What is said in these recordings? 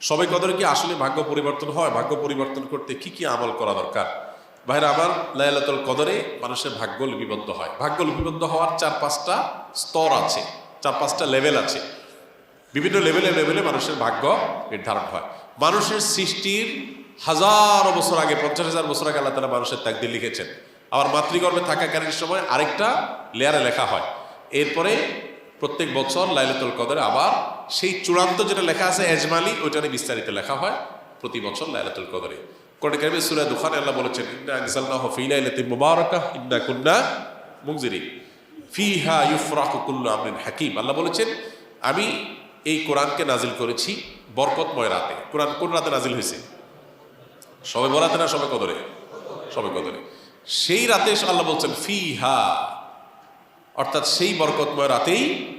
সবাই কদরে কি আসলে ভাগ্য পরিবর্তন হয়? ভাগ্য পরিবর্তন করতে কি কি আমল করা দরকার? ভাইরা, আমার লাইলাতুল কদরে মানুষের ভাগ্য লিপিবদ্ধ হয়। ভাগ্য লিপিবদ্ধ হওয়ার চার পাঁচটা স্তর আছে, চার পাঁচটা লেভেল আছে। বিভিন্ন লেভেলে লেভেলে মানুষের ভাগ্য নির্ধারণ হয়। মানুষের সৃষ্টির হাজার বছর আগে, পঞ্চাশ হাজার বছর আগে আল্লাহ তালা মানুষের তাকদির লিখেছেন। আবার মাতৃগর্ভে থাকাকালীন সময় আরেকটা লেয়ারে লেখা হয়। এরপরে প্রত্যেক বছর লাইলাতুল কদরে আবার সেই চূড়ান্ত যেটা লেখা আছে এজমালি, ওইটা নিয়ে বিস্তারিত লেখা হয় প্রতি বছর লাইলাতুল কদরে। কোরআন কারিমে সূরা দুখানে আল্লাহ বলেছেন, ইন্না আনজালনাহু ফি লাইলাতিন মুবারাকাহ ইন্না কুন্না মুনজিরিন। ফিহা ইউফরাকু কুল্লু আমরিন হাকিম। আল্লাহ বলেছেন, আমি এই কোরআনকে নাজিল করেছি বরকতময় রাতে। কোরআন কোন রাতে নাজিল হয়েছে? সবে বরাতে না সবে কদরে? সবে কদরে। সেই রাতে আল্লাহ বলছেন, ফিহা। অর্থাৎ সেই বরকতময় রাতেই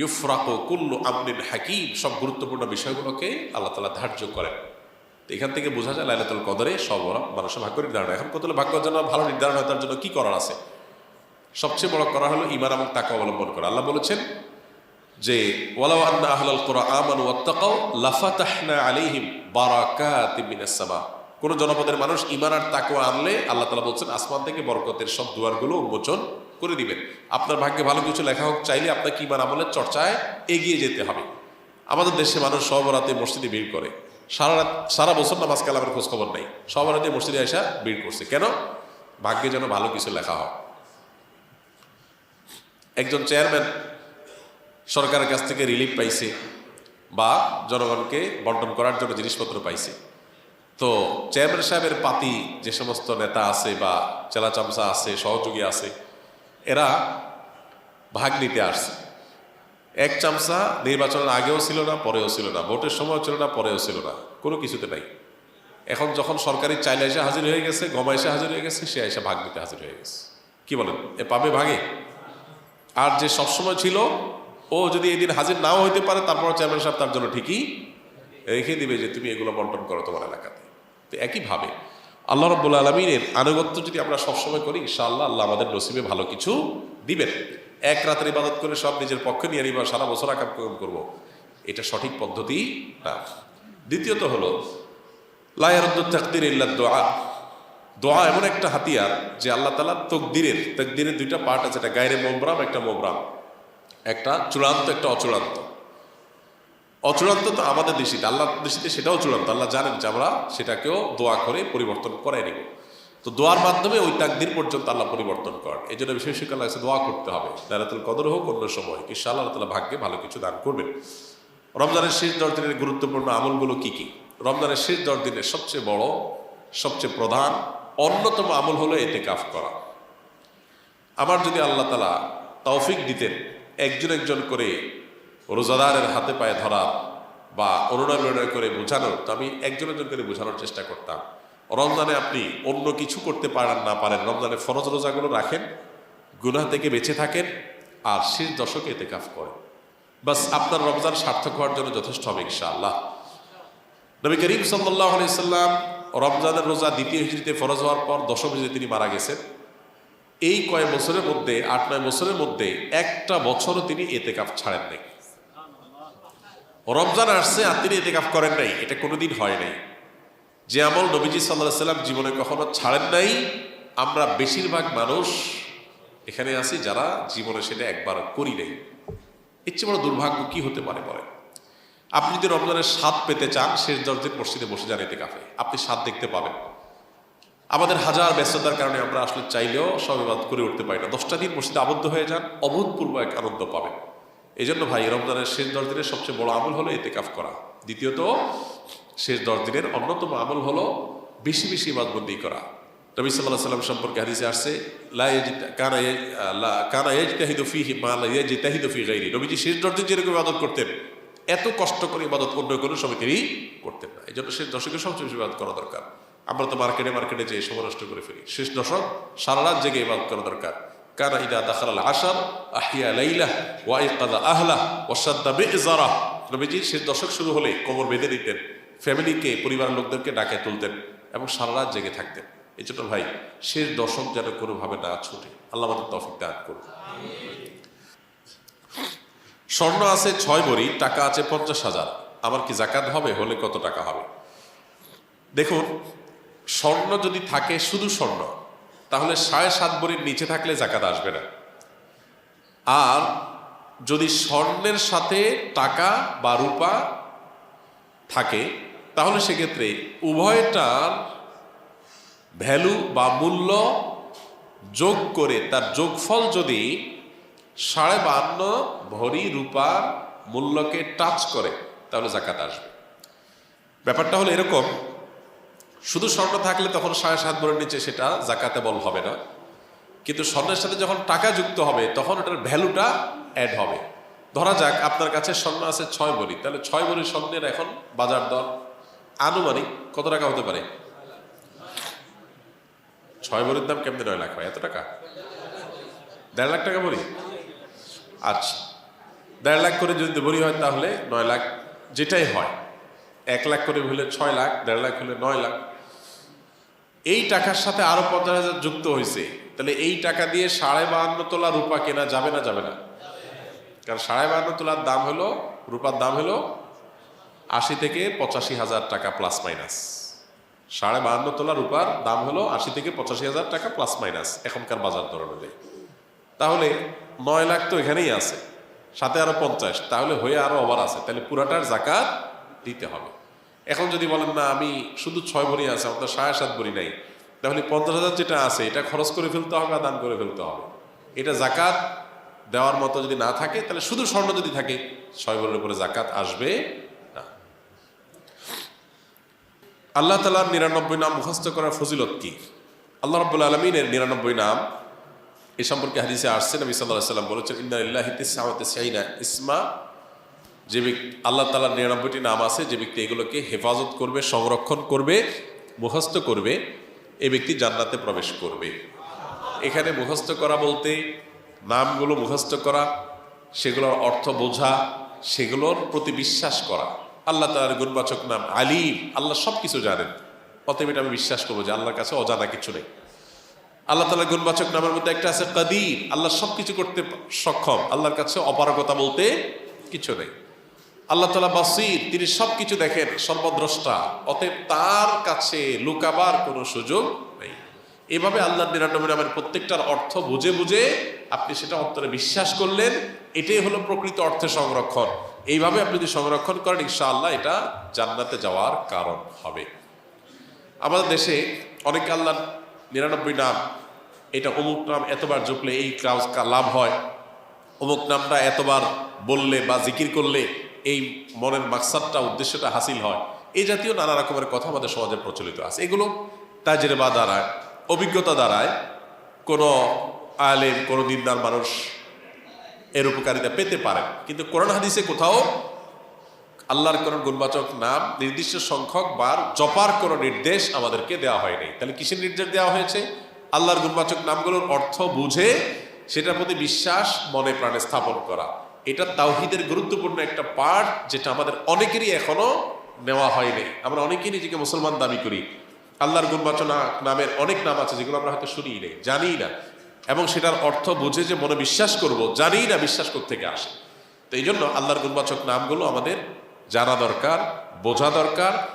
ইউফরাকু কুল্লু আমরিন হাকিম, সব গুরুত্বপূর্ণ বিষয়গুলোকে আল্লাহ তালা ধার্য করেন। তো এখান থেকে বোঝা যায় লাইলাতুল কদরে সব মানুষের ভাগ্য নির্ধারণ। এখন কত ভাগ্য যেন ভালো নির্ধারণ হয় তার জন্য কী করার আছে? সবচেয়ে বড় করা হলো ইমান এবং তাকে অবলম্বন করা। আল্লাহ বলেছেন যে, ওয়ালাউ আন্না আহলাল কুরআন ওয়াত্তাকাউ লাফাতাহনা আলাইহিম বারাকাতিম মিনাস সামা। কোন জনপদের মানুষ ইমান আর তাকওয়া আনলে আল্লাহ তাআলা বলছেন, আসমান থেকে বরকতের সব দুয়ারগুলো উন্মোচন করে দিবেন। আপনার ভাগ্যে ভালো কিছু লেখা হোক, চাইলে আপনাকে ইমান আমলের চর্চায় এগিয়ে যেতে হবে। আমাদের দেশে মানুষ সব রাতে মসজিদে ভিড় করে। সারা রাত, সারা বছর নামাজ কালামের খোঁজ খবর নেই। সব রাতে মসজিদে আসা ভিড় করছে। কেন? ভাগ্যে যেন ভালো কিছু লেখা হয় একজন চেয়ারম্যান সরকারের কাছ থেকে রিলিফ পাইছে বা জনগণকে বন্টন করার জন্য জিনিসপত্র পাইছে। তো চেয়ারম্যান সাহেবের পাতি যে সমস্ত নেতা আছে বা চেলা চামচা আছে, সহযোগী আছে এরা ভাগ নিতে আসছে। এক চামচা নির্বাচনের আগেও ছিল না, পরেও ছিল না। ভোটের সময় ছিল না, পরেও ছিল না। কোনো কিছুতে নাই। এখন যখন সরকারি চাইলে এসে হাজির হয়ে গেছে, গমা এসে হাজির হয়ে গেছে, সে এসে ভাগ নিতে হাজির হয়ে গেছে। কি বলেন? এ পাবে ভাগে? আর যে সবসময় ছিল, ও যদি এদিন হাজির নাও হইতে পারে, তারপর চেয়ারম্যান সাহেব তার জন্য ঠিকই রেখে দিবে যে, তুমি এগুলো বন্টন করো তোমার এলাকাতে। তো একইভাবে আল্লাহ রব্বুল আলমিনের আনুগত্য যদি আমরা সবসময় করি, ইনশাআল্লাহ আল্লাহ আমাদের নসিবে ভালো কিছু দিবেন। এক রাতের ইবাদত করে সব নিজের পক্ষে নিয়ে নিবা, সারা বছর আকাম করব। এটা সঠিক পদ্ধতি না। দ্বিতীয়ত হলো লায়ারুদ্দ তাকদির ইল্লা দোয়া। দোয়া এমন একটা হাতিয়ার যে আল্লাহ তালা তকদিরের তকদিরের দুইটা পার্ট আছে, একটা গায়ের মোমরাম, একটা মোমরাম। একটা চূড়ান্ত, একটা অচূড়ান্ত। অচূড়ান্ত তো আমাদের দেশিতে আল্লাহ দেশিতে সেটাও চূড়ান্ত। আল্লাহ জানেন যে আমরা সেটাকেও দোয়া করে পরিবর্তন করাই নিব। তো দোয়ার মাধ্যমে ওই তাকদির পর্যন্ত আল্লাহ পরিবর্তন করেন। এই জন্য বিশেষ করে আল্লাহ দোয়া করতে হবে। দারাতুল কদর হোক অন্য সময় ইনশা আল্লাহ তালা ভাগ্যে ভালো কিছু দান করবেন। রমজানের শেষ দশ দিনের গুরুত্বপূর্ণ আমলগুলো কি কি? রমজানের শেষ দশ দিনের সবচেয়ে বড়, সবচেয়ে প্রধান, অন্যতম আমল হলো এতে কাফ করা। আমার যদি আল্লাহ তালা তৌফিক দিতেন, একজন একজন করে রোজাদারের হাতে পায়ে ধরা বা অনুনয় বিনয় করে বোঝানোর তো আমি একজন একজন করে বোঝানোর চেষ্টা করতাম। রমজানে আপনি অন্য কিছু করতে পারেন না পারেন, রমজানে ফরজ রোজাগুলো রাখেন, গুনাহ থেকে বেঁচে থাকেন আর শেষ দশকে এতে কাফ করেন। বাস, আপনার রমজান সার্থক হওয়ার জন্য যথেষ্ট হবে ইনশাআল্লাহ। নবী করিম সাল্লাহ সাল্লাম রমজানের রোজা দ্বিতীয় হিজড়িতে ফরজ হওয়ার পর দশম হিজড়িতে তিনি মারা গেছেন। এই কয়েক বছরের মধ্যে, আট নয় বছরের মধ্যে একটা বছরও তিনি এতে কাপ ছাড়েন নাই রমজান আসছে আর তিনি এতে কাপ করেন নাই, এটা কোনোদিন হয় নাই। যে আমল নবীজি সাল্লাহ সাল্লাম জীবনে কখনো ছাড়েন নাই, আমরা বেশিরভাগ মানুষ এখানে আছি যারা জীবনে সেটা একবার করি নাই। এর চেয়ে বড় দুর্ভাগ্য কি হতে পারে বলেন? আপনি যদি রমজানের স্বাদ পেতে চান, শেষ দশ দিন মসজিদে বসে যান এতে কাফে আপনি স্বাদ দেখতে পাবেন। আমাদের হাজার ব্যস্ততার কারণে আমরা আসলে চাইলেও সব করে উঠতে পারি না। দশটা দিন মসজিদে আবদ্ধ হয়ে যান, অভূতপূর্ব এক আনন্দ পাবেন। এই জন্য ভাই, রমজানের শেষ দশ দিনের সবচেয়ে বড় আমল হলো এতে কাফ করা। দ্বিতীয়ত, শেষ দশ দিনের অন্যতম আমল হলো বেশি বেশি ইবাদবন্দি করা। নবী সাল্লাহ সাল্লাম সম্পর্কে হাদিসে আসছে কানা ইয়া- লা- কানা ইয়াজতাহিদু ফীহি মা লা ইয়াজতাহিদু ফী গায়রি নবীজি শেষ দশ দিন যেরকম ইবাদত করতেন, এত কষ্ট করে ইবাদত অন্য কোনো সময় তিনি করতেন না। এই জন্য শেষ দশকে সবচেয়ে বেশি ইবাদত করা দরকার। আমরা তো মার্কেটে মার্কেটে যেয়ে সময় নষ্ট করে ফেলি। শেষ দশক সারা রাত জেগে ইবাদত করা দরকার। কানা ইদা দাখাল আশার আহিয়া লাইলা ওয়া ইকাদা আহলা ওয়া সাদ্দা বিজারা নবীজি দশক শুরু হলে কোমর বেঁধে দিতেন, ফ্যামিলিকে, পরিবারের লোকদেরকে ডাকে তুলতেন এবং সারা জেগে থাকতেন। এই জন্য ভাই, শেষ দশক যেন কোনোভাবে না ছুটে। আল্লাহ আমাদের তফিক দান স্বর্ণ আছে ছয় ভরি টাকা আছে পঞ্চাশ হাজার। আমার কি জাকাত হবে? হলে কত টাকা হবে? দেখুন, স্বর্ণ যদি থাকে শুধু স্বর্ণ তাহলে সাড়ে সাত বড়ির নিচে থাকলে জাকাত আসবে না। আর যদি স্বর্ণের সাথে টাকা বা রূপা থাকে, তাহলে সেক্ষেত্রে উভয়টার ভ্যালু বা মূল্য যোগ করে তার যোগফল যদি সাড়ে বান্ন ভরি রূপার মূল্যকে টাচ করে, তাহলে জাকাত আসবে। ব্যাপারটা হলো এরকম শুধু স্বর্ণ থাকলে তখন সাড়ে সাত ভরির নিচে সেটা জাকাতে বল হবে না। কিন্তু স্বর্ণের সাথে যখন টাকা যুক্ত হবে, তখন ওটার ভ্যালুটা অ্যাড হবে। ধরা যাক, আপনার কাছে স্বর্ণ আছে ছয় বড়ি তাহলে ছয় বড়ি স্বর্ণের এখন বাজার দর আনুমানিক কত টাকা হতে পারে? ছয় বড়ির দাম কেমনে নয় লাখ হয়? এত টাকা? দেড় লাখ টাকা বলি আচ্ছা। দেড় লাখ করে যদি বড়ি হয় তাহলে নয় লাখ, যেটাই হয়। এক লাখ করে হলে ছয় লাখ, দেড় লাখ হলে নয় লাখ। এই টাকার সাথে আরও পঞ্চাশ হাজার যুক্ত হয়েছে, তাহলে এই টাকা দিয়ে সাড়ে বাহান্ন তোলা রূপা কেনা যাবে না যাবে না? কারণ সাড়ে বাহান্ন তোলার দাম হলো, রূপার দাম হলো আশি থেকে পঁচাশি হাজার টাকা প্লাস মাইনাস সাড়ে বাহান্ন তোলা রূপার দাম হলো আশি থেকে পঁচাশি হাজার টাকা প্লাস মাইনাস এখনকার বাজার দর অনুযায়ী। তাহলে নয় লাখ তো এখানেই আছে, সাথে আরও পঞ্চাশ, তাহলে হয়ে আরও ওভার আছে, তাহলে পুরাটার জাকাত দিতে হবে। এখন যদি বলেন, না, আমি শুধু ছয় ভরি আছে, আপনার সাড়ে সাত ভরি নাই। তাহলে পঞ্চাশ হাজার যেটা আছে, এটা খরচ করে ফেলতে হবে দান করে ফেলতে হবে। এটা জাকাত দেওয়ার মতো যদি না থাকে, তাহলে শুধু স্বর্ণ যদি থাকে, ছয় ভরির উপরে জাকাত আসবে না। আল্লাহ তালার নিরানব্বই নাম মুখস্থ করার ফজিলত কি? আল্লাহ রব্বুল আলমিনের নিরানব্বই নাম, এ সম্পর্কে হাদিসে আসছে, নবী সাল্লাহ সাল্লাম বলেছেন ইন্দাল্লাহ ইসমা যে ব্যক্তি আল্লাহ তালার নিরানব্বইটি নাম আছে, যে ব্যক্তি এগুলোকে হেফাজত করবে, সংরক্ষণ করবে, মুখস্থ করবে, এ ব্যক্তি জান্নাতে প্রবেশ করবে। এখানে মুখস্থ করা বলতে নামগুলো মুখস্থ করা, সেগুলোর অর্থ বোঝা, সেগুলোর প্রতি বিশ্বাস করা। আল্লাহ তালার গুণবাচক নাম আলিম, আল্লাহ সব কিছু জানেন। অতএব এটা আমি বিশ্বাস করব যে আল্লাহর কাছে অজানা কিছু নেই। আল্লাহ তালা গুণবাচক নামের মধ্যে একটা আছে কাদির আল্লাহ সব কিছু করতে সক্ষম, আল্লাহর কাছে অপারগতা বলতে কিছু নেই। আল্লাহ তালা বাসির, তিনি সব কিছু দেখেন, সর্বদ্রষ্টা, অতএব তার কাছে লুকাবার কোনো সুযোগ নেই। এভাবে আল্লাহ নিরানব্বই নামের প্রত্যেকটার অর্থ বুঝে বুঝে আপনি সেটা অন্তরে বিশ্বাস করলেন, এটাই হলো প্রকৃত অর্থে সংরক্ষণ। এইভাবে আপনি যদি সংরক্ষণ করেন, ইনশাআল্লাহ এটা জান্নাতে যাওয়ার কারণ হবে। আমাদের দেশে অনেক আল্লাহ নিরানব্বই নাম, এটা অমুক নাম এতবার জুকলে এই লাভ হয়, অমুক নামটা এতবার বললে বা জিকির করলে এই মনের মাকসাদটা, উদ্দেশ্যটা হাসিল হয়। এই জাতীয় নানা রকমের কথা আমাদের সমাজে প্রচলিত আছে। এগুলো তাজের বা দ্বারায় অভিজ্ঞতা দ্বারায় কোনো আলেম, কোনো দিনদার মানুষ এর উপকারিতা পেতে পারেন কিন্তু কোরআন হাদিসে কোথাও আল্লাহর কোন গুণবাচক নাম, নির্দিষ্ট সংখ্যক বার জপার কোনো নির্দেশ আমাদেরকে দেওয়া হয়নি। তাহলে কিসের নির্দেশ দেওয়া হয়েছে? আল্লাহর গুণবাচক নামগুলোর অর্থ বুঝে সেটার প্রতি বিশ্বাস, মনে, প্রাণে স্থাপন করা। এটা তাওহিদের গুরুত্বপূর্ণ একটা পার্ট যেটা আমাদের অনেকেরই এখনও নেওয়া হয়নি। আমরা অনেকেই নিজেকে মুসলমান দাবি করি। আল্লাহর গুণবাচনা নামের অনেক নাম আছে যেগুলো আমরা হয়তো শুনি নেই জানি না। এবং সেটার অর্থ বুঝে যে মনে বিশ্বাস করব জানি না বিশ্বাস থেকে আসে। তো এই জন্য আল্লাহর গুণবাচক নামগুলো আমাদের জানা দরকার, বোঝা দরকার